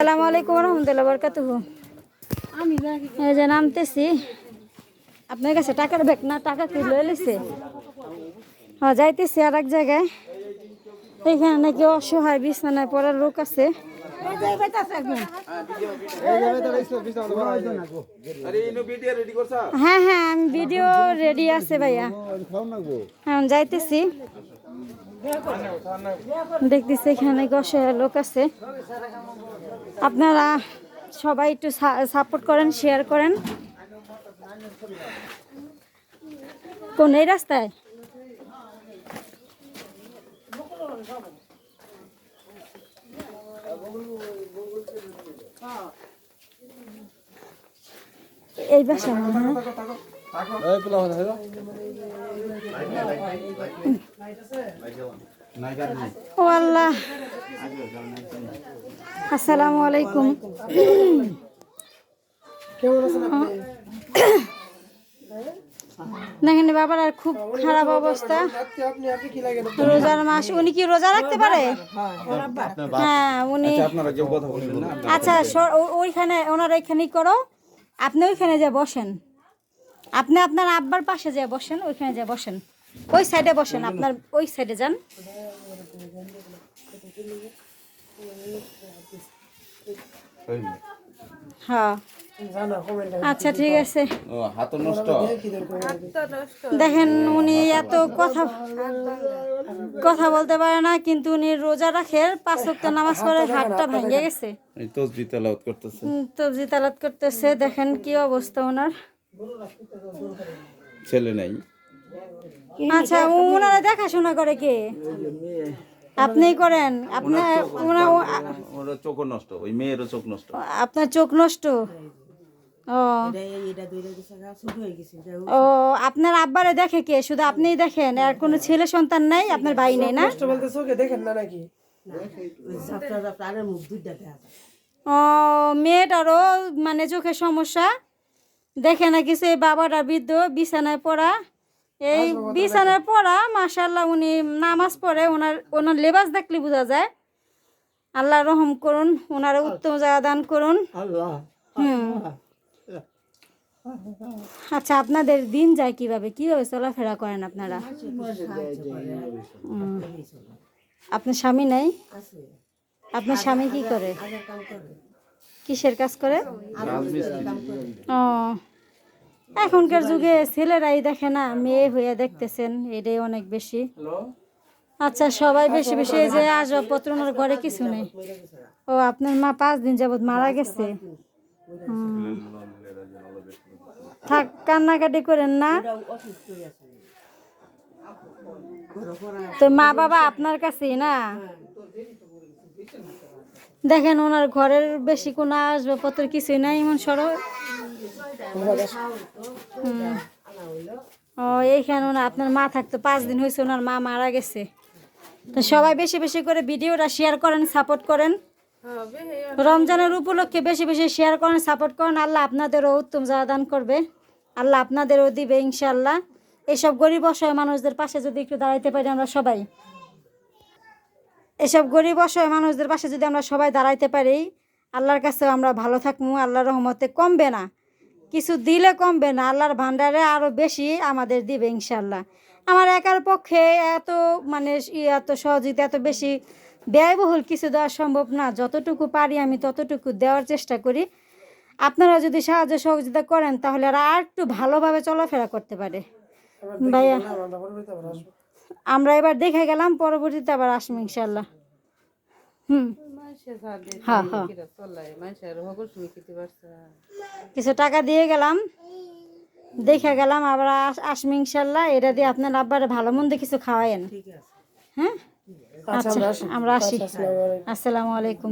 আসসালামু আলাইকুম রহমতুল্লাহ বরকাতুহু। এই যে নামতেছি। আপনার কাছে টাকার ব্যাগ না টাকা কি লয়ে লিছে হ্যাঁ যাইতেছি আর এক জায়গায়। এইখানে নাকি অসহায় বিছানায় পড়ার লোক আছে। হ্যাঁ হ্যাঁ আমি ভিডিও রেডি আছে ভাইয়া। হ্যাঁ যাইতেছি। দেখতেছি এখানে নাকি অসহায় লোক আছে। আপনারা সবাই একটু সাপোর্ট করেন শেয়ার করেন। কোন এই রাস্তায়? এই বাসা ও আল্লাহ। আসসালামু আলাইকুম। দেখেন বাবার আর খুব খারাপ অবস্থা। রোজার মাস উনি কি রোজা রাখতে পারে? হ্যাঁ উনি আপনারা কেউ কথা বলবেন না আচ্ছা সর- ওইখানে ওনার ওইখানেই করো। আপনি ওইখানে যা বসেন। আপনি আপনার আব্বার পাশে যা বসেন ওইখানে যা বসেন। ওই সাইডে বসেন আপনার ওই সাইডে যান। হ্যাঁ। আচ্ছা ঠিক আছে। দেখেন উনি এত কথা কথা বলতে পারে না কিন্তু উনি রোজা রাখে পাঁচ ওয়াক্ত নামাজ পড়ে হাতটা ভেঙে গেছে। করতেছে। তবজি তালাত করতেছে দেখেন কি অবস্থা ওনার। ছেলে নাই। আচ্ছা উনারা দেখাশোনা করে কে? আপনি করেন আপনার ওর চোখ নষ্ট ওই মেয়েরও চোখ নষ্ট। আপনার চোখ নষ্ট? ও। ও আপনার আব্বারে দেখে কে? শুধু আপনিই দেখেন আর কোনো ছেলে সন্তান নাই আপনার ভাই নেই না? বলতে দেখেন না নাকি? ও মেয়েটারও মানে চোখের সমস্যা। দেখে না কিছু এই বাবাটা বৃদ্ধ বিছানায় পড়া। এই বিছানায় পড়া মাশাল্লাহ উনি নামাজ পড়ে ওনার ওনার লেবাস দেখলে বোঝা যায়। আল্লাহ রহম করুন ওনার উত্তম জায়গা দান করুন। হুম। আচ্ছা আপনাদের দিন যায় কীভাবে? কীভাবে চলাফেরা করেন আপনারা? আপনার স্বামী নাই? আপনার স্বামী কি করে? কিসের কাজ করে? ও। এখনকার যুগে ছেলেরাই দেখে না মেয়ে হয়ে দেখতেছেন এটাই অনেক বেশি। আচ্ছা সবাই বেশি বেশি এই যে আসবাবপত্র ওনার ঘরে কিছু নেই। ও আপনার মা পাঁচ দিন যাবত মারা গেছে। থাক কান্নাকাটি করেন না। তো মা বাবা আপনার কাছেই না? দেখেন ওনার ঘরের বেশি কোনো আসবাবপত্র কিছুই নাই এমন সরো হুম। ও, এইখানে ওনা আপনার মা থাকতো, পাঁচ দিন হয়েছে ওনার মা মারা গেছে। তো সবাই বেশি বেশি করে ভিডিওটা শেয়ার করেন সাপোর্ট করেন। রমজানের উপলক্ষে বেশি বেশি শেয়ার করেন সাপোর্ট করেন। আল্লাহ আপনাদেরও উত্তম জায়গা দান করবে। আল্লাহ আপনাদেরও দিবে ইনশাল্লাহ এসব গরিব অসহায় মানুষদের পাশে যদি একটু দাঁড়াইতে পারি আমরা সবাই। এসব গরিব অসহায় মানুষদের পাশে যদি আমরা সবাই দাঁড়াইতে পারি, আল্লাহর কাছে আমরা ভালো থাকব আল্লাহর রহমতে কমবে না। কিছু দিলে কমবে না আল্লাহর ভান্ডারে আরও বেশি আমাদের দিবে ইনশাল্লাহ আমার একার পক্ষে এত মানে এত সহযোগিতা এত বেশি ব্যয়বহুল কিছু দেওয়া সম্ভব না। যতটুকু পারি আমি ততটুকু দেওয়ার চেষ্টা করি। আপনারা যদি সাহায্য সহযোগিতা করেন তাহলে আর একটু ভালোভাবে চলাফেরা করতে পারে। ভাইয়া আমরা এবার দেখে গেলাম পরবর্তীতে আবার আসব ইনশাল্লাহ হুম। হ্যাঁ হ্যাঁ। কিছু টাকা দিয়ে গেলাম। দেখে গেলাম আবার আসমি ইনশাল্লাহ। এটা দিয়ে আপনার আব্বার ভালো মন্দ কিছু খাওয়ায়েন। হ্যাঁ? আচ্ছা আমরা আসি। আসসালামু আলাইকুম।